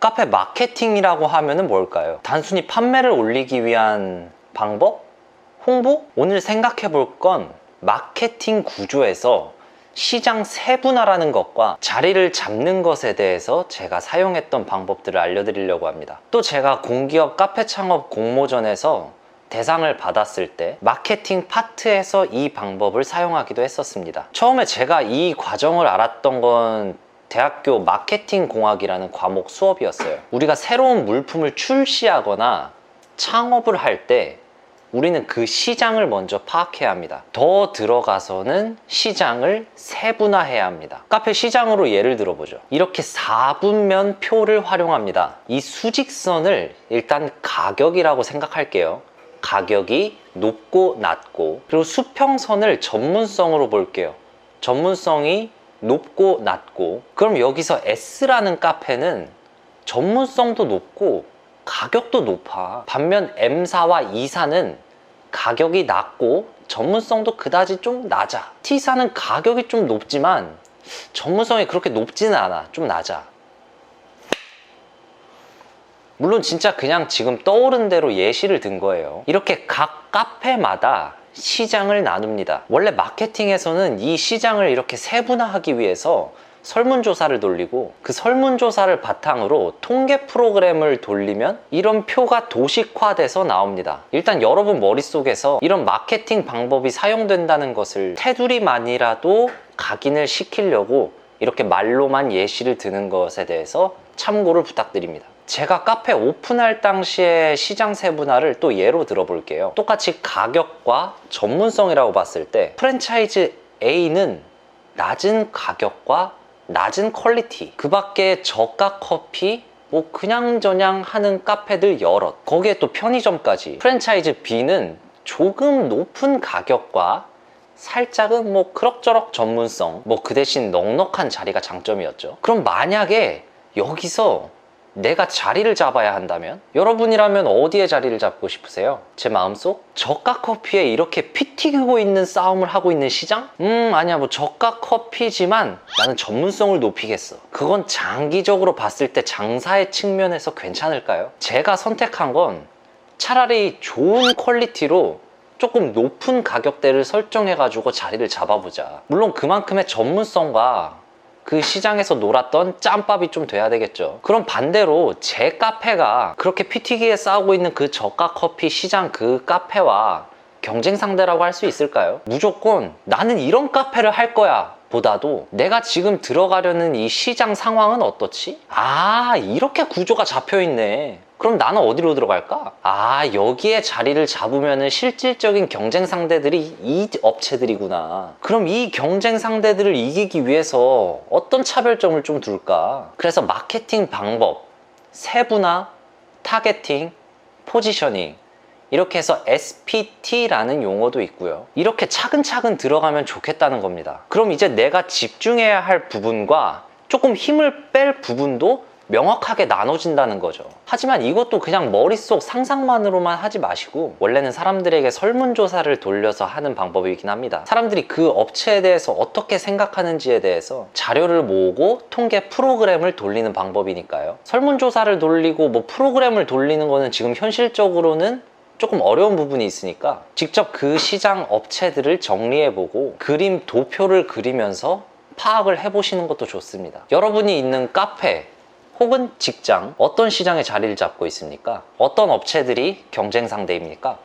카페 마케팅이라고 하면 은 뭘까요? 단순히 판매를 올리기 위한 방법? 홍보? 오늘 생각해 볼 건 마케팅 구조에서 시장 세분화라는 것과 자리를 잡는 것에 대해서 제가 사용했던 방법들을 알려드리려고 합니다. 또 제가 공기업 카페 창업 공모전에서 대상을 받았을 때 마케팅 파트에서 이 방법을 사용하기도 했었습니다. 처음에 제가 이 과정을 알았던 건 대학교 마케팅 공학이라는 과목 수업이었어요. 우리가 새로운 물품을 출시하거나 창업을 할 때 우리는 그 시장을 먼저 파악해야 합니다. 더 들어가서는 시장을 세분화해야 합니다. 카페 시장으로 예를 들어보죠. 이렇게 4분면 표를 활용합니다. 이 수직선을 일단 가격이라고 생각할게요. 가격이 높고 낮고 그리고 수평선을 전문성으로 볼게요. 전문성이 높고 낮고. 그럼 여기서 S라는 카페는 전문성도 높고 가격도 높아. 반면 M사와 E사는 가격이 낮고 전문성도 그다지 좀 낮아. T사는 가격이 좀 높지만 전문성이 그렇게 높지는 않아. 좀 낮아. 물론 진짜 그냥 지금 떠오른 대로 예시를 든 거예요. 이렇게 각 카페마다 시장을 나눕니다. 원래 마케팅에서는 이 시장을 이렇게 세분화하기 위해서 설문조사를 돌리고 그 설문조사를 바탕으로 통계 프로그램을 돌리면 이런 표가 도식화돼서 나옵니다. 일단 여러분 머릿속에서 이런 마케팅 방법이 사용된다는 것을 테두리만이라도 각인을 시키려고 이렇게 말로만 예시를 드는 것에 대해서 참고를 부탁드립니다. 제가 카페 오픈할 당시의 시장 세분화를 또 예로 들어볼게요. 똑같이 가격과 전문성이라고 봤을 때 프랜차이즈 A는 낮은 가격과 낮은 퀄리티 그 밖에 저가 커피 뭐 그냥저냥 하는 카페들 여럿. 거기에 또 편의점까지. 프랜차이즈 B는 조금 높은 가격과 살짝은 뭐 그럭저럭 전문성 뭐 그 대신 넉넉한 자리가 장점이었죠. 그럼 만약에 여기서 내가 자리를 잡아야 한다면 여러분이라면 어디에 자리를 잡고 싶으세요? 제 마음속 저가 커피에 이렇게 피 튀기고 있는 싸움을 하고 있는 시장? 음 아니야 뭐 저가 커피지만 나는 전문성을 높이겠어 그건 장기적으로 봤을 때 장사의 측면에서 괜찮을까요? 제가 선택한 건 차라리 좋은 퀄리티로 조금 높은 가격대를 설정해 가지고 자리를 잡아보자 물론 그만큼의 전문성과 그 시장에서 놀았던 짬밥이 좀 돼야 되겠죠. 그럼 반대로 제 카페가 그렇게 피튀기에 싸우고 있는 그 저가 커피 시장 그 카페와 경쟁 상대라고 할 수 있을까요? 무조건 나는 이런 카페를 할 거야. 보다도 내가 지금 들어가려는 이 시장 상황은 어떻지? 아, 이렇게 구조가 잡혀 있네. 그럼 나는 어디로 들어갈까? 아, 여기에 자리를 잡으면 실질적인 경쟁 상대들이 이 업체들이구나. 그럼 이 경쟁 상대들을 이기기 위해서 어떤 차별점을 좀 둘까? 그래서 마케팅 방법, 세분화, 타겟팅, 포지셔닝, 이렇게 해서 SPT라는 용어도 있고요. 이렇게 차근차근 들어가면 좋겠다는 겁니다. 그럼 이제 내가 집중해야 할 부분과 조금 힘을 뺄 부분도 명확하게 나눠진다는 거죠. 하지만 이것도 그냥 머릿속 상상만으로만 하지 마시고 원래는 사람들에게 설문조사를 돌려서 하는 방법이긴 합니다. 사람들이 그 업체에 대해서 어떻게 생각하는지에 대해서 자료를 모으고 통계 프로그램을 돌리는 방법이니까요. 설문조사를 돌리고 뭐 프로그램을 돌리는 거는 지금 현실적으로는 조금 어려운 부분이 있으니까 직접 그 시장 업체들을 정리해보고 그림 도표를 그리면서 파악을 해보시는 것도 좋습니다. 여러분이 있는 카페 혹은 직장 어떤 시장에 자리를 잡고 있습니까? 어떤 업체들이 경쟁 상대입니까?